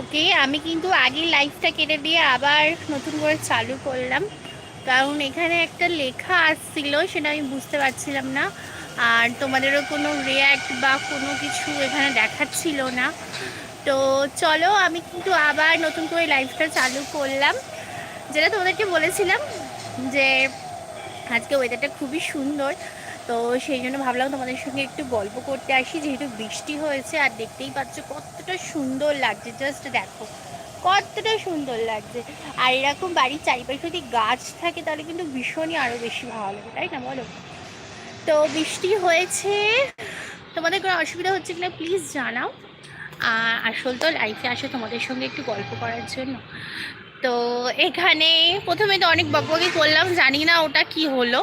ওকে, আমি কিন্তু আগের লাইফটা কেটে দিয়ে আবার নতুন করে চালু করলাম। কারণ এখানে একটা লেখা আসছিল, সেটা আমি বুঝতে পারছিলাম না। আর তোমাদেরও কোনো রিয়্যাক্ট বা কোনো কিছু এখানে দেখাচ্ছিল না। তো চলো, আমি কিন্তু আবার নতুন করে লাইফটা চালু করলাম। যেটা তোমাদেরকে বলেছিলাম যে, আজকে ওয়েদারটা খুবই সুন্দর। তো সেই জন্য ভাবলাম তোমাদের সঙ্গে একটু গল্প করতে আসি। যেহেতু বৃষ্টি হয়েছে আর দেখতেই পাচ্ছ কতটা সুন্দর লাগছে। জাস্ট দেখো, কতটা সুন্দর লাগছে। আর এরকম বাড়ির চারিপাশে যদি গাছ থাকে, তাহলে কিন্তু ভীষণই আরও বেশি ভালো লাগে, তাই না বলো? তো বৃষ্টি হয়েছে। তোমাদের কোনো অসুবিধা হচ্ছে কিনা প্লিজ জানাও। আসল তো লাইফে আসে তোমাদের সঙ্গে একটু গল্প করার জন্য। তো এখানে প্রথমে তো অনেক বকবকি করলাম, জানি না ওটা কি হলো।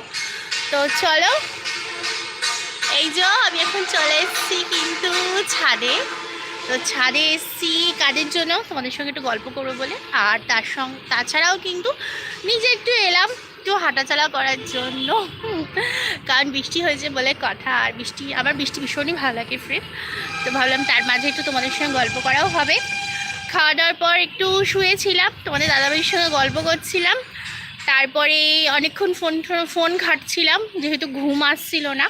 তো চলো এই যে, আমি এখন চলে এসেছি কিন্তু ছাদে। তো ছাদে এসেছি কাজের জন্য, তোমাদের সঙ্গে একটু গল্প করব বলে। আর তার সঙ্গে তাছাড়াও কিন্তু নিজে একটু এলাম একটু হাঁটাচলা করার জন্য। কারণ বৃষ্টি হয়েছে বলে কথা, আর বৃষ্টি, আমার বৃষ্টি ভীষণই ভালো লাগে ফ্রেন্ড তো ভাবলাম তার মাঝে একটু তোমাদের সঙ্গে গল্প করাও হবে। খাওয়া দাওয়ার পর একটু শুয়েছিলাম, তোমাদের দাদাবাড়ির সঙ্গে গল্প করছিলাম। তারপরে অনেকক্ষণ ফোন ফোন ঘাটছিলাম, যেহেতু ঘুম আসছিল না।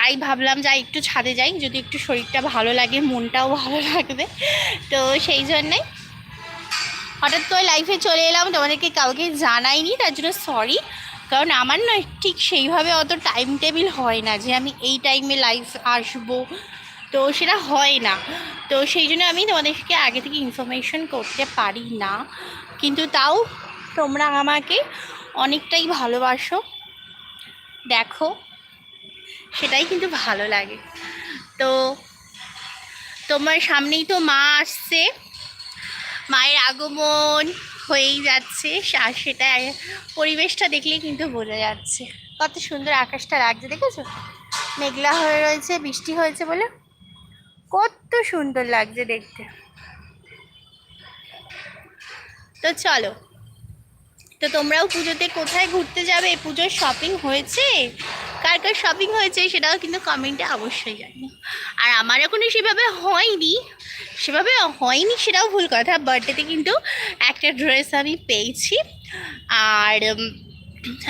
তাই ভাবলাম যাই একটু ছাদে যাই, যদি একটু শরীরটা ভালো লাগে, মনটাও ভালো লাগবে। তো সেই জন্যই হঠাৎ করে লাইফে চলে এলাম, তোমাদেরকে কাউকে জানাইনি, তার জন্য সরি কারণ আমার না ঠিক সেইভাবে অত টাইম টেবিল হয় না যে আমি এই টাইমে লাইফ আসব। তো সেটা হয় না। তো সেই জন্য আমি তোমাদেরকে আগে থেকে ইনফরমেশন করতে পারি না। কিন্তু তাও তোমরা আমাকে অনেকটাই ভালোবাসো। দেখো। সেটাই কিন্তু ভালো লাগে। তো তোমার সামনেই তো মা আসছে। মায়ের আগমন হয়েই যাচ্ছে। আর সেটা পরিবেশটা দেখলে কিন্তু বোঝা যাচ্ছে। কত সুন্দর আকাশটা লাগছে, দেখেছ? মেঘলা হয়ে রয়েছে, বৃষ্টি হয়েছে বলে। কত সুন্দর লাগছে দেখতে। তো চলো। তো তোমরাও পুজোতে কোথায় ঘুরতে যাবে? পুজোর শপিং হয়েছে? কার কার শপিং হয়েছে সেটাও কিন্তু কমেন্টে অবশ্যই জানি আর আমার এখনও সেভাবে হয়নি সেভাবে হয়নি সেটাও ভুল কথা বার্থডেতে কিন্তু একটা ড্রেস আমি পেয়েছি। আর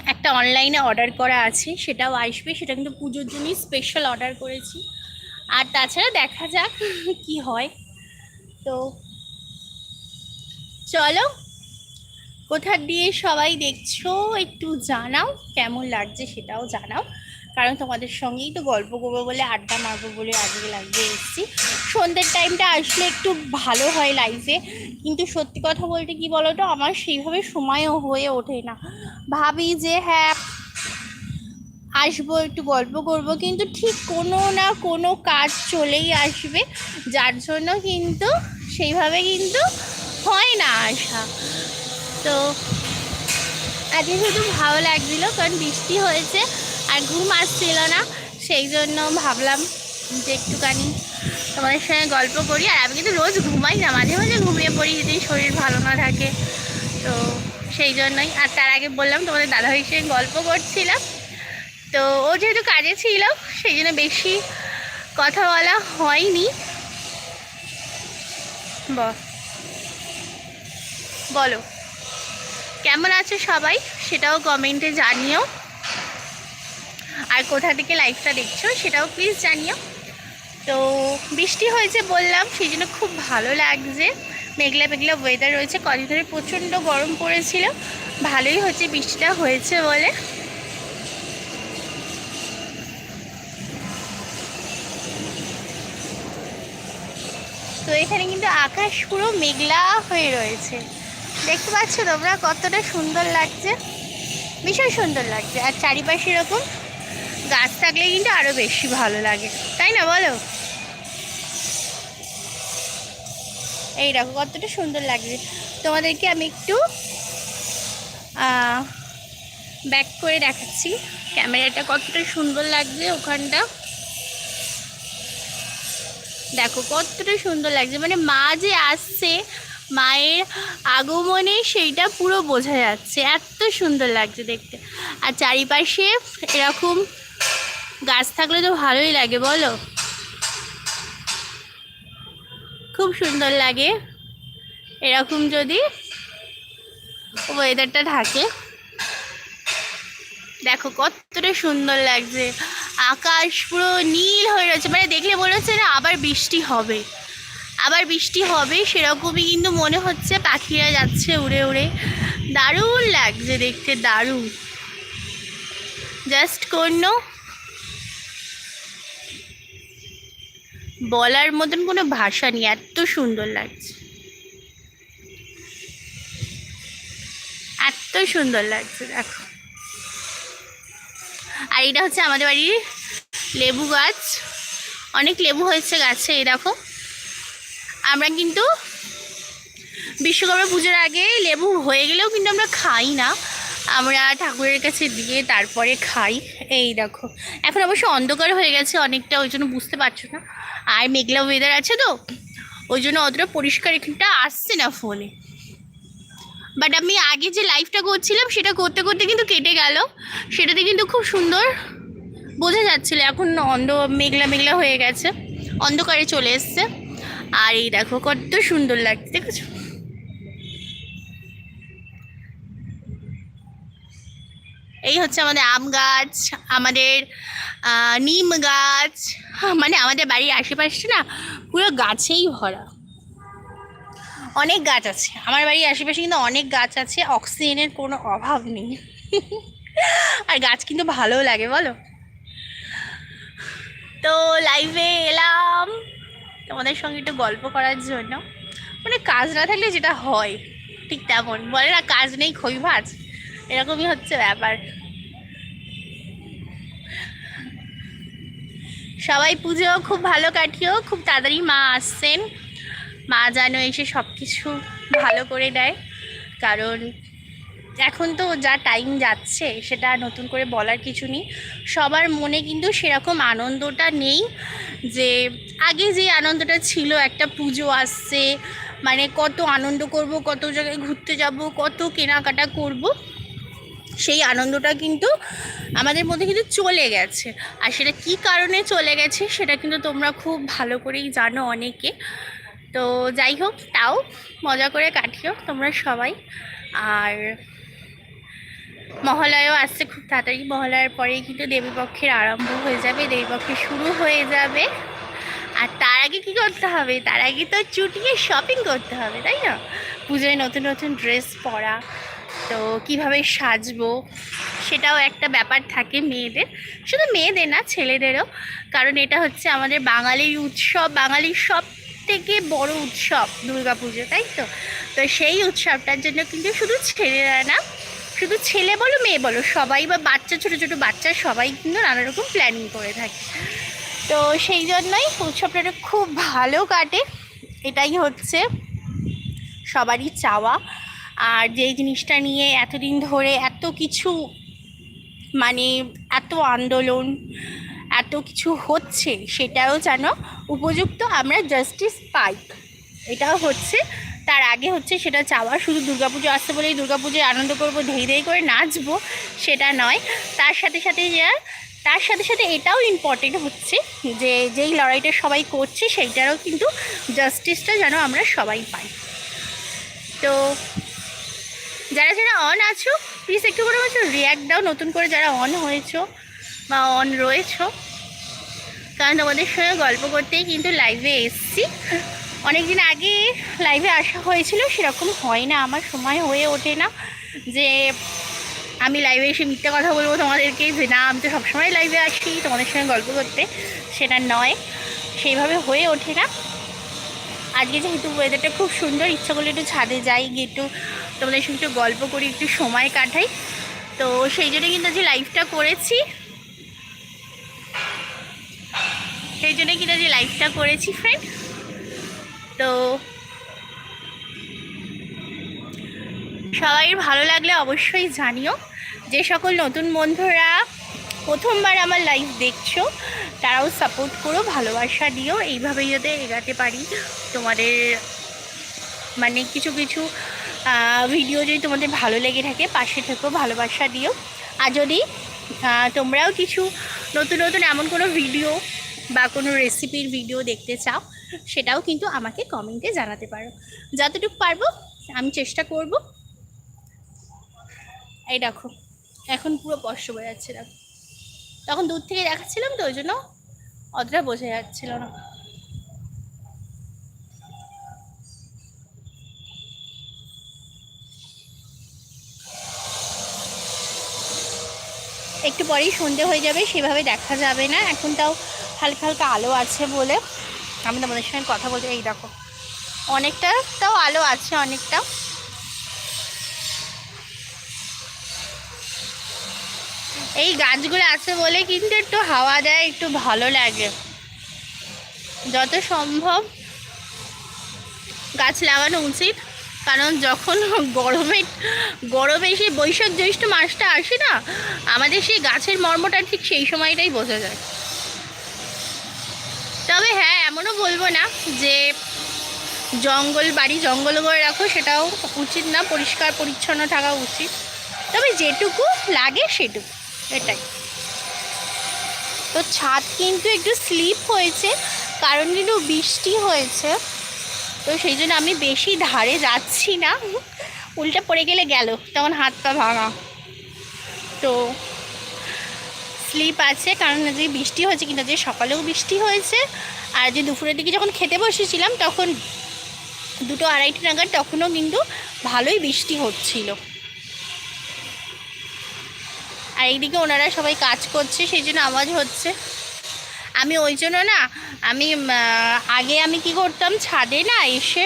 একটা অনলাইনে অর্ডার করা আছে, সেটাও আসবে, সেটা কিন্তু পুজোর জন্যই স্পেশাল অর্ডার করেছি। আর তাছাড়া দেখা যাক কি হয়। তো, চলো কোথা দিয়ে সবাই দেখছ একটু জানাও, কেমন লাগছে সেটাও জানাও। কারণ তোমাদের সঙ্গেই তো গল্প করব বলে, আড্ডা মারবো বলে আজকে লাগবে এসেছি। সন্ধ্যের টাইমটা আসলে একটু ভালো হয় লাইফে কিন্তু সত্যি কথা বলতে কি বলো তো আমার সেইভাবে সময়ও হয়ে ওঠে না। ভাবি যে হ্যাঁ আসব, একটু গল্প করব, কিন্তু ঠিক কোনো না কোনো কাজ চলেই আসবে। যার জন্য কিন্তু, সেইভাবে কিন্তু হয় না আসা তো, আজকে শুধু ভালো লাগছিল, কারণ বৃষ্টি হয়েছে। আর ঘুম আসছিল না, সেই জন্য ভাবলাম যে একটুখানি তোমাদের সঙ্গে গল্প করি। আর আমি কিন্তু রোজ ঘুমাই না, মাঝে মাঝে ঘুমিয়ে পড়ি, যদি শরীর ভালো না থাকে। তো সেই জন্যই। আর তার আগে বললাম, তোমাদের দাদা দাদাভাইয়ের সঙ্গে গল্প করছিলাম। তো ও যেহেতু কাজে ছিল, সেই জন্য বেশি কথা বলা হয়নি। বলো। কেমন আছে সবাই? সেটাও কমেন্টে জানিও। আর কোথা থেকে লাইভটা দেখছ সেটাও প্লিজ জানিও। তো বৃষ্টি হয়েছে বললাম, সেই জন্য খুব ভালো লাগছে। মেঘলা মেঘলা ওয়েদার রয়েছে কদিন ধরে প্রচণ্ড গরম পড়েছিল। ভালোই হচ্ছে বৃষ্টিটা হয়েছে বলে। তো এখানে কিন্তু আকাশ পুরো মেঘলা হয়ে রয়েছে। দেখতে পাচ্ছ তোমরা কতটা সুন্দর লাগছে। ভীষণ সুন্দর লাগছে, আর চারিপাশে এরকম গাছ থাকলে কিন্তু আরও বেশি ভালো লাগে। তাই না বলো? এই দেখো, কতটা সুন্দর লাগছে। তোমাদেরকে আমি একটু ব্যাক করে দেখাচ্ছি। ক্যামেরাটা কতটা সুন্দর লাগছে ওখানটা। দেখো, কতটা সুন্দর লাগছে। মানে মা যে আসছে, মায়ের আগমনে সেইটা পুরো বোঝা যাচ্ছে। এত সুন্দর লাগছে দেখতে। আর চারিপাশে এরকম গাছ থাকলে তো ভালোই লাগে, বলো? খুব সুন্দর লাগে। এরকম যদি ওয়েদারটা থাকে। দেখো কতটা সুন্দর লাগছে। আকাশ পুরো নীল হয়ে রয়েছে। মানে দেখলে মনে হচ্ছে না আবার বৃষ্টি হবে। আবার বৃষ্টি হবে, সেরকমই কিন্তু মনে হচ্ছে পাখিরা যাচ্ছে উড়ে উড়ে। দারুণ লাগছে দেখতে, দারুণ। জাস্ট কোন বলার মতন কোনো ভাষা নেই, এত সুন্দর লাগছে। এত সুন্দর লাগছে, দেখো। আর এটা হচ্ছে আমাদের বাড়ির লেবু গাছ। অনেক লেবু হয়েছে গাছে, এই দেখো। আমরা কিন্তু বিশ্বকর্মা পুজোর আগে লেবু হয়ে গেলেও কিন্তু আমরা খাই না। আমরা ঠাকুরের কাছে দিয়ে তারপরে খাই, এই দেখো। এখন অবশ্য অন্ধকার হয়ে গেছে, অনেকটা, ওই জন্য বুঝতে পারছ না। আর মেঘলা ওয়েদার আছে তো, ওই জন্য অতটা পরিষ্কার এখানটা আসছে না ফোনে বাট আমি আগে যে লাইফটা করছিলাম, সেটা করতে করতে কিন্তু কেটে গেল। সেটাতে কিন্তু খুব সুন্দর বোঝা যাচ্ছিল। এখন অন্ধ, মেঘলা মেঘলা হয়ে গেছে। অন্ধকারে চলে এসছে। আর এই দেখো কত সুন্দর লাগছে, দেখেছ? এই হচ্ছে আমাদের আম গাছ, আমাদের নিম গাছ মানে আমাদের বাড়ির আশেপাশে না পুরো গাছেই ভরা। অনেক গাছ আছে। আমার বাড়ির আশেপাশে কিন্তু অনেক গাছ আছে, অক্সিজেনের কোনো অভাব নেই। আর গাছ কিন্তু ভালো লাগে, বলো? তো লাইভে এলাম তোমাদের সঙ্গে একটু গল্প করার জন্য। মানে কাজ না থাকলে যেটা হয়, ঠিক তেমন। বলে না, কাজ নেই খই ভাজ এরকমই হচ্ছে ব্যাপার। সবাই পুজো খুব ভালো কাটিও, খুব তাড়াতাড়ি মা আসছেন। মা যেন এসে সব কিছু ভালো করে দেয়। কারণ এখন তো যা টাইম যাচ্ছে, সেটা নতুন করে বলার কিছু নেই। সবার মনে কিন্তু সেরকম আনন্দটা নেই যে, আগে যে আনন্দটা ছিল, একটা পুজো আসছে মানে কত আনন্দ করব, কত জায়গায় ঘুরতে যাব, কত কেনাকাটা করব। সেই আনন্দটা কিন্তু আমাদের মধ্যে কিন্তু চলে গেছে। আর সেটা কি কারণে চলে গেছে সেটা কিন্তু তোমরা খুব ভালো করেই জানো অনেকে। তো যাই হোক, তাও মজা করে কাটিও তোমরা সবাই। আর মহালয়াও আসছে খুব তাড়াতাড়ি। মহালয়ার পরেই কিন্তু দেবীপক্ষের আরম্ভ হয়ে যাবে। দেবীপক্ষের শুরু হয়ে যাবে। আর তার আগে কী করতে হবে? তার আগে তো চুটিয়ে শপিং করতে হবে, তাই না? পুজোয় নতুন নতুন ড্রেস পরা তো কীভাবে সাজবো সেটাও একটা ব্যাপার থাকে মেয়েদের। শুধু মেয়েদের না, ছেলেদেরও। কারণ এটা হচ্ছে আমাদের বাঙালির উৎসব বাঙালির সব থেকে বড় উৎসব দুর্গাপুজো, তাই তো? তো সেই উৎসবটার জন্য কিন্তু শুধু ছেলেরা না, শুধু ছেলে বলো, মেয়ে বলো, সবাই বা বাচ্চা, ছোটো ছোটো বাচ্চা, সবাই কিন্তু নানা রকম প্ল্যানিং করে থাকে। তো সেই জন্যই উৎসবটা খুব ভালো কাটে। এটাই হচ্ছে সবারই চাওয়া। আর যেই জিনিসটা নিয়ে এতদিন ধরে এত কিছু মানে এত আন্দোলন, এত কিছু হচ্ছে, সেটাও যেন উপযুক্ত আমরা জাস্টিস পাই। এটাও হচ্ছে। তার আগে হচ্ছে সেটা চাওয়া, শুধু দুর্গাপুজো আসতে বলেই দুর্গাপুজোয় আনন্দ করব, ধেই ধেই করে নাচবো, সেটা নয়। তার সাথে সাথে যে, তার সাথে সাথে এটাও ইম্পর্টেন্ট হচ্ছে যে যেই লড়াইটা সবাই করছে, সেইটারও কিন্তু জাস্টিসটা যেন আমরা সবাই পাই। তো যারা যারা অন আছো প্লিজ একটু করে বলছো রিয়াক্ট দাও, নতুন করে যারা অন হয়েছো বা অন রয়েছো। কারণ তোমাদের সঙ্গে গল্প করতেই কিন্তু লাইভে এসছি। অনেক দিন আগে লাইভে আসা হয়েছিল, সেরকম হয় না, আমার সময় হয়ে ওঠে না যে আমি লাইভে এসে মিথ্যে কথা বলব তোমাদেরকে, যে না, আমি তো সবসময় লাইভে আসি, তোমাদের সঙ্গে গল্প করতে, সেটা নয়, সেইভাবে হয়ে ওঠে না। আজকে যেহেতু ওয়েদারটা খুব সুন্দর, ইচ্ছা করলে একটু ছাদে যাই গিয়ে একটু তোমাদের সঙ্গে একটু গল্প করি, একটু সময় কাটাই। তো সেই জন্য কিন্তু আজকে লাইভটা করেছি। সেই জন্য কিন্তু আজকে লাইভটা করেছি ফ্রেন্ড তো সবাই ভালো লাগলে অবশ্যই জানিও। যে সকল নতুন বন্ধুরা প্রথমবার আমার লাইভ দেখছ, তারাও সাপোর্ট করো, ভালোবাসা দিও। এইভাবেই যাতে এগাতে পারি তোমাদের মানে কিছু কিছু ভিডিও যদি তোমাদের ভালো লেগে থাকে, পাশে থেকেও ভালোবাসা দিও। আর যদি তোমরাও কিছু নতুন নতুন এমন কোনো ভিডিও বা কোনো রেসিপির ভিডিও দেখতে চাও, সেটাও কিন্তু আমাকে কমেন্টে জানাতে পারো। যতটুকু পারব, আমি চেষ্টা করব। এই দেখো, এখন পুরো স্পষ্ট বোঝা যাচ্ছে দেখো তখন দূর থেকে দেখাচ্ছিলাম তো, ওই জন্য অতটা বোঝা যাচ্ছিল না। একটু পরেই সন্ধে হয়ে যাবে, সেভাবে দেখা যাবে না। এখন তাও হালকা হালকা আলো আছে বলে আমি তোমাদের সঙ্গে কথা বলতে, এই দেখো, অনেকটা তাও আলো আছে, অনেকটা। এই গাছগুলো আছে বলে কিন্তু একটু হাওয়া দেয়, একটু ভালো লাগে। যত সম্ভব গাছ লাগানো উচিত। কারণ যখন গরমে গরমে সেই বৈশাখ জ্যৈষ্ঠ মাসটা আসে না, আমাদের সেই গাছের মর্মটা ঠিক সেই সময়টাই বোঝা যায়। তবে হ্যাঁ এমনও বলব না যে জঙ্গল বাড়ি জঙ্গল করে রাখো, সেটাও উচিত না, পরিষ্কার পরিচ্ছন্ন থাকা উচিত। তবে যেটুকু লাগে সেটুকু, এটাই। তো ছাদ কিন্তু একটু স্লিপ হয়েছে, কারণ কিন্তু বৃষ্টি হয়েছে। তো সেই জন্য আমি বেশি ধারে যাচ্ছি না। উল্টা পড়ে গেলে গেল, তখন হাত পা ভাঙা। তো স্লিপ আছে, কারণ যে বৃষ্টি হয়েছে, কিন্তু যে সকালেও বৃষ্টি হয়েছে। আর যে দুপুরের দিকে যখন খেতে বসেছিলাম, তখন দুটো আড়াইটে নাগাদ তখনও কিন্তু ভালোই বৃষ্টি হচ্ছিল। আর এইদিকে ওনারা সবাই কাজ করছে, সেই জন্য আওয়াজ হচ্ছে। আমি ওই জন্য না, আমি আগে আমি কি করতাম, ছাদে না এসে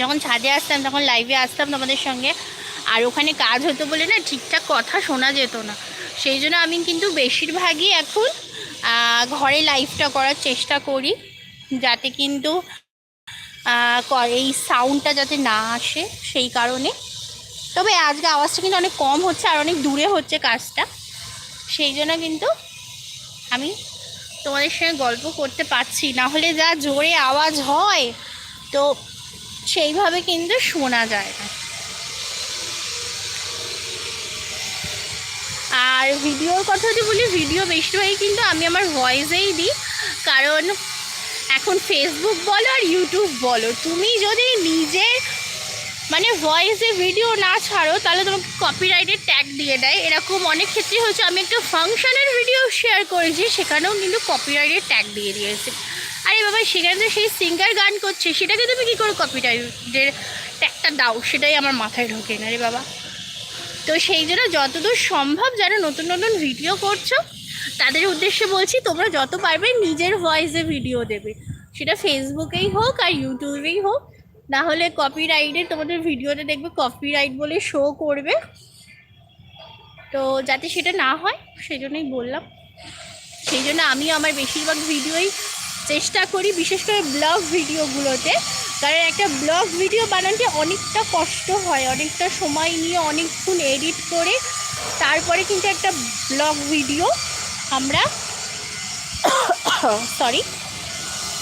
যখন ছাদে আসতাম, তখন লাইভে আসতাম তোমাদের সঙ্গে। আর ওখানে কাজ হতো বলে না ঠিকঠাক কথা শোনা যেত না। সেই জন্য আমি কিন্তু বেশিরভাগই এখন ঘরে লাইভটা করার চেষ্টা করি। যাতে কিন্তু এই সাউন্ডটা যাতে না আসে সেই কারণে। তবে আজকে আওয়াজটা কিন্তু অনেক কম হচ্ছে আর অনেক দূরে হচ্ছে কাজটা। সেই জন্য কিন্তু আমি তোমাদের সঙ্গে গল্প করতে পারছি। না হলে যা জোরে আওয়াজ হয়, তো সেইভাবে কিন্তু শোনা যায় না। আর ভিডিওর কথা যদি বলি, ভিডিও বেশিরভাগই কিন্তু আমি আমার ভয়েসেই দিই। কারণ এখন ফেসবুক বলো আর ইউটিউব বলো। তুমি যদি নিজের মানে ভয়েসে ভিডিও না ছাড়ো, তাহলে তোমাকে কপিরাইটের ট্যাগ দিয়ে দেয়। এরকম অনেক ক্ষেত্রে হচ্ছে, আমি একটা ফাংশনের ভিডিও শেয়ার করেছি, সেখানেও কিন্তু কপিরাইটের ট্যাগ দিয়ে দিয়েছে। আরে বাবা, সেখানে তো সেই সিঙ্গার গান করছে, সেটাকে তুমি কী করে কপিরাইটের ট্যাগটা দাও? সেটাই আমার মাথায় ঢোকে না রে বাবা। তো সেই জন্য যতদূর সম্ভব যারা নতুন নতুন ভিডিও করছ, তাদের উদ্দেশ্যে বলছি, তোমরা যত পারবে নিজের ভয়েসে ভিডিও দেবে। সেটা ফেসবুকেই হোক আর ইউটিউবেই হোক। না হলে কপিরাইটে তোমাদের ভিডিওতে দেখবে কপিরাইট বলে শো করবে। তো যাতে সেটা না হয় সেই জন্যই বললাম। সেই জন্য আমি আমার বেশিরভাগ ভিডিওই চেষ্টা করি, বিশেষ করে ব্লগ ভিডিওগুলোতে। কারণ একটা ব্লগ ভিডিও বানাতে অনেকটা কষ্ট হয়, অনেকটা সময় নিয়ে অনেকক্ষণ এডিট করে তারপরে কিন্তু একটা ব্লগ ভিডিও আমরা সরি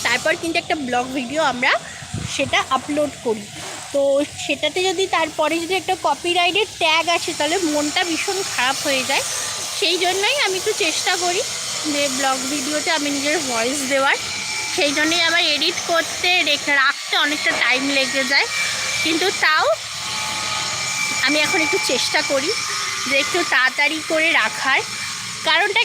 তারপর কিন্তু একটা ব্লগ ভিডিও আমরা সেটা আপলোড করি। তো সেটাতে যদি তারপরে যদি একটা কপিরাইটের ট্যাগ আসে, তাহলে মনটা ভীষণ খারাপ হয়ে যায়। সেই জন্যই আমি একটু চেষ্টা করি যে ব্লগ ভিডিওতে আমি নিজের ভয়েস দেওয়ার। সেই জন্যই আমার এডিট করতে রেখে রাখতে অনেকটা টাইম লেগে যায়। কিন্তু তাও আমি এখন একটু চেষ্টা করি যে একটু তাড়াতাড়ি করে রাখার। কারণটা